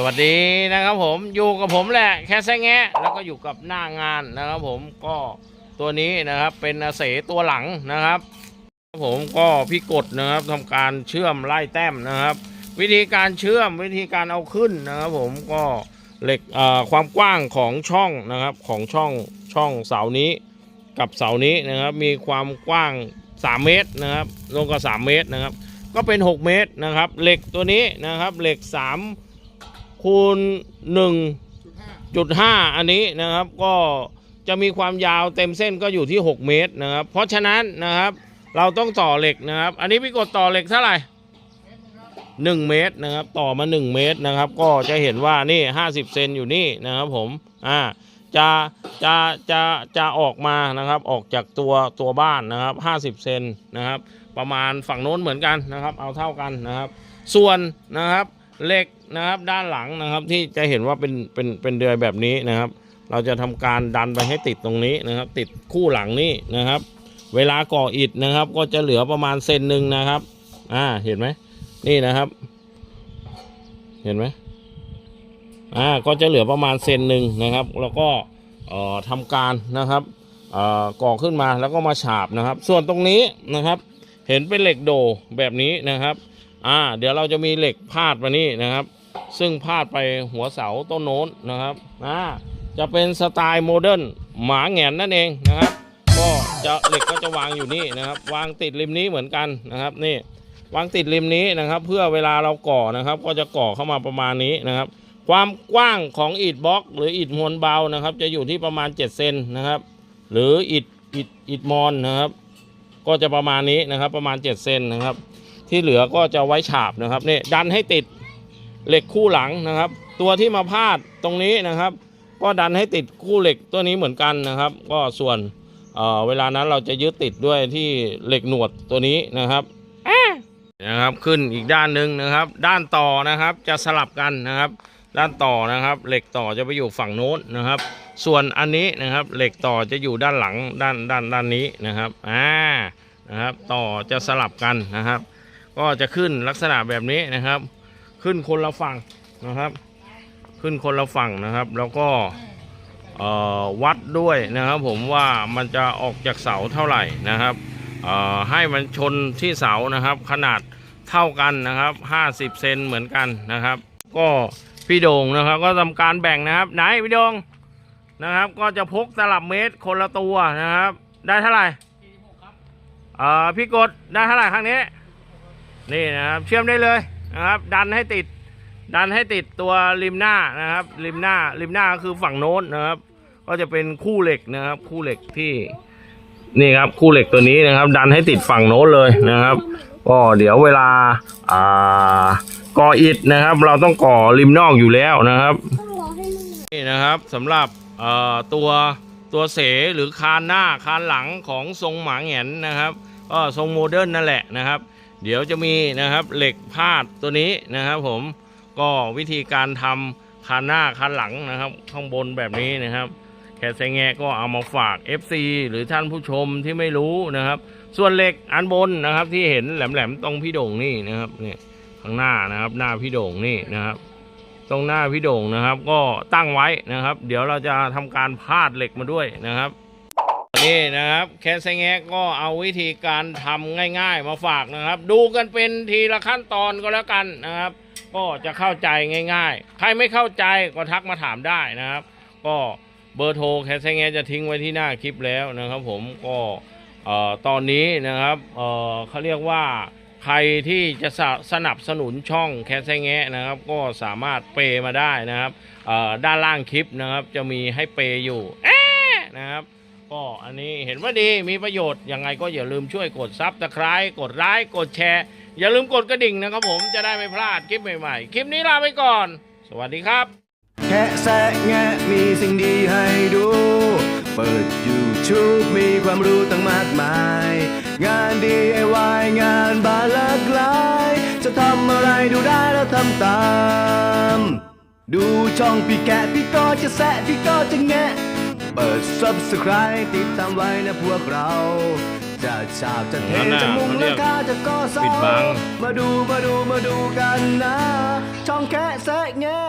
สวัสดีนะครับผมอยู่กับผมแหละแค่แซงแงะแล้วก็อยู่กับหน้างานนะครับผมก็ตัวนี้นะครับเป็นเสตัวหลังนะครับผมก็พี่กดนะครับทำการเชื่อมไล่แต้มนะครับ วิธีการเชื่อมวิธีการเอาขึ้นนะครับผมก็เหล็กความกว้างของช่องนะครับของช่องช่องเสานี้กับเสานี้นะครับมีความกว้าง 3 เมตรนะครับลงกับ 3 เมตรนะครับ ก็เป็น 6 เมตรนะครับเหล็กตัวนี้นะครับเหล็ก 3 คูณ1.5อันนี้นะครับก็จะมีความยาวเต็มเส้นก็อยู่ที่ 6 เมตรนะครับ เพราะฉะนั้นนะครับเราต้องต่อเหล็กนะครับ อันนี้พี่กดต่อเหล็กเท่าไหร่1เมตรนะครับ ต่อมา 1 เมตรนะครับ ก็จะเห็นว่านี่ 50 เซนอยู่นี่นะครับผมอ่าจะจะจะจะออกมานะครับออกจากตัวตัวบ้านนะครับ 50 เซนนะครับ ประมาณฝั่งโน้นเหมือนกันนะครับ เอาเท่ากันนะครับ ส่วนนะครับ เหล็กนะครับด้านหลังนะครับที่จะเห็นว่าเป็นเป็นเป็นเดือยแบบนี้นะครับ เราจะทำการดันไปให้ติดตรงนี้นะครับ ติดคู่หลังนี้นะครับ เวลาก่ออิฐนะครับ ก็จะเหลือประมาณเซนหนึ่งนะครับ อ่าเห็นไหมนี่นะครับ เห็นไหมอ่าก็จะเหลือประมาณเซนหนึ่งนะครับ แล้วก็เอ่อทำการนะครับเอ่อก่อขึ้นมาแล้วก็มาฉาบนะครับ ส่วนตรงนี้นะครับ เห็นเป็นเหล็กโดแบบนี้นะครับ อ่า เดี๋ยวเราจะมีเหล็กพาดมานี่นะครับ ซึ่งพาดไปหัวเสาต้นโน้นนะครับอ่าจะเป็นสไตล์โมเดิร์นหมาแหงนนั่นเองนะครับ ก็จะเหล็กก็จะวางอยู่นี่นะครับ วางติดริมนี้เหมือนกันนะครับ นี่วางติดริมนี้นะครับ เพื่อเวลาเราก่อนะครับ ก็จะก่อเข้ามาประมาณนี้นะครับ ความกว้างของอิฐบล็อก หรืออิฐมวลเบานะครับ จะอยู่ที่ประมาณ7เซนนะครับ หรืออิฐอิฐอิฐมอนนะครับ ก็จะประมาณนี้นะครับ ประมาณ7เซนนะครับ ที่เหลือก็จะไว้ฉาบนะครับนี่ดันให้ติดเหล็กคู่หลังนะครับ ตัวที่มาพาดตรงนี้นะครับ ก็ดันให้ติดคู่เหล็กตัวนี้เหมือนกันนะครับ ก็ส่วนเอ่อเวลานั้นเราจะยึดติดด้วยที่เหล็กหนวดตัวนี้นะครับนะครับขึ้นอีกด้านหนึ่งนะครับ ด้านต่อนะครับจะสลับกันนะครับ ด้านต่อนะครับ เหล็กต่อจะไปอยู่ฝั่งโน้นนะครับ ส่วนอันนี้นะครับ เหล็กต่อจะอยู่ด้านหลังด้านด้านด้านนี้นะครับอ่านะครับ ต่อจะสลับกันนะครับ ก็จะขึ้นลักษณะแบบนี้นะครับ ขึ้นคนละฝั่งนะครับ ขึ้นคนละฝั่งนะครับ แล้วก็วัดด้วยนะครับผมว่ามันจะออกจากเสาเท่าไหร่นะครับให้มันชนที่เสานะครับ ขนาดเท่ากันนะครับ 50 เซนเหมือนกันนะครับ ก็พี่โด่งนะครับ ก็ทำการแบ่งนะครับ ไหนพี่โด่งนะครับ ก็จะพกตลับเมตรคนละตัวนะครับ ได้เท่าไหร่อ่อพี่กดได้เท่าไหร่ครั้งนี้ นี่นะครับเชื่อมได้เลยนะครับ ดันให้ติด ดันให้ติดตัวริมหน้านะครับ ริมหน้าริมหน้าก็คือฝั่งโน้นนะครับ ก็จะเป็นคู่เหล็กนะครับ คู่เหล็กที่นี่ครับคู่เหล็กตัวนี้นะครับ ดันให้ติดฝั่งโน้นเลยนะครับก็เดี๋ยวเวลาอ่าก่ออิฐนะครับ เราต้องก่อริมนอกอยู่แล้วนะครับนี่นะครับสำหรับตัวตัวเสหรือคานหน้าคานหลังของทรงหมาแหงนนะครับก็ทรงโมเดิร์นนั่นแหละนะครับ เดี๋ยวจะมีนะครับเหล็กพาดตัวนี้นะครับผมก็วิธีการทำคานหน้าคานหลังนะครับ ข้างบนแบบนี้นะครับแค่แซงแงก็เอามาฝาก FC หรือท่านผู้ชมที่ไม่รู้นะครับ ส่วนเหล็กอันบนนะครับที่เห็นแหลมๆตรงพี่โด่งนี่นะครับเนี่ยข้างหน้านะครับ หน้าพี่โด่งนี่นะครับ ตรงหน้าพี่โด่งนะครับ ก็ตั้งไว้นะครับ เดี๋ยวเราจะทำการพาดเหล็กมาด้วยนะครับ นี่นะครับแคสแงะก็เอาวิธีการทำง่าย ๆ มาฝากนะครับ ดูกันเป็นทีละขั้นตอนก็แล้วกันนะครับ ก็จะเข้าใจง่าย ๆ ใครไม่เข้าใจก็ทักมาถามได้นะครับ ก็เบอร์โทรแคสแงะจะทิ้งไว้ที่หน้าคลิปแล้วนะครับ ผมก็เอ่อตอนนี้นะครับเอ่อเขาเรียกว่าใครที่จะสสนับสนุนช่องแคสแงะนะครับ ก็สามารถเปย์มาได้นะครับเอ่อด้านล่างคลิปนะครับ จะมีให้เปย์อยู่เอ๊นะครับ ก็อันนี้เห็นว่าดีมีประโยชน์ยังไงก็อย่าลืมช่วยกดซับสไคร b ์กดไลค์กดแชร์ อย่าลืมกดกระดิ่งนะครับผมจะได้ไม่พลาดคลิปใหม่ๆ คลิปนี้ลาไปก่อน สวัสดีครับ แค่แซะแงะมีสิ่งดีให้ดู เปิด YouTube มีความรู้ตั้งมากมาย งาน DIY งานบานหลากหลาย จะทำอะไรดูได้แล้วทำตาม ดูช่องพี่แกะพี่ก็จะแซะพี่ก็จะแงะ เปิด Subscribe ติดตามไว้นะพวกเรา จะฉาบจะเทนั่นน่ะจะมุงเขาเรีและยกค่าจะก่อเสาปิดบังมาดูมาดูมาดูกันนะ ช่องแค่แซะแงะ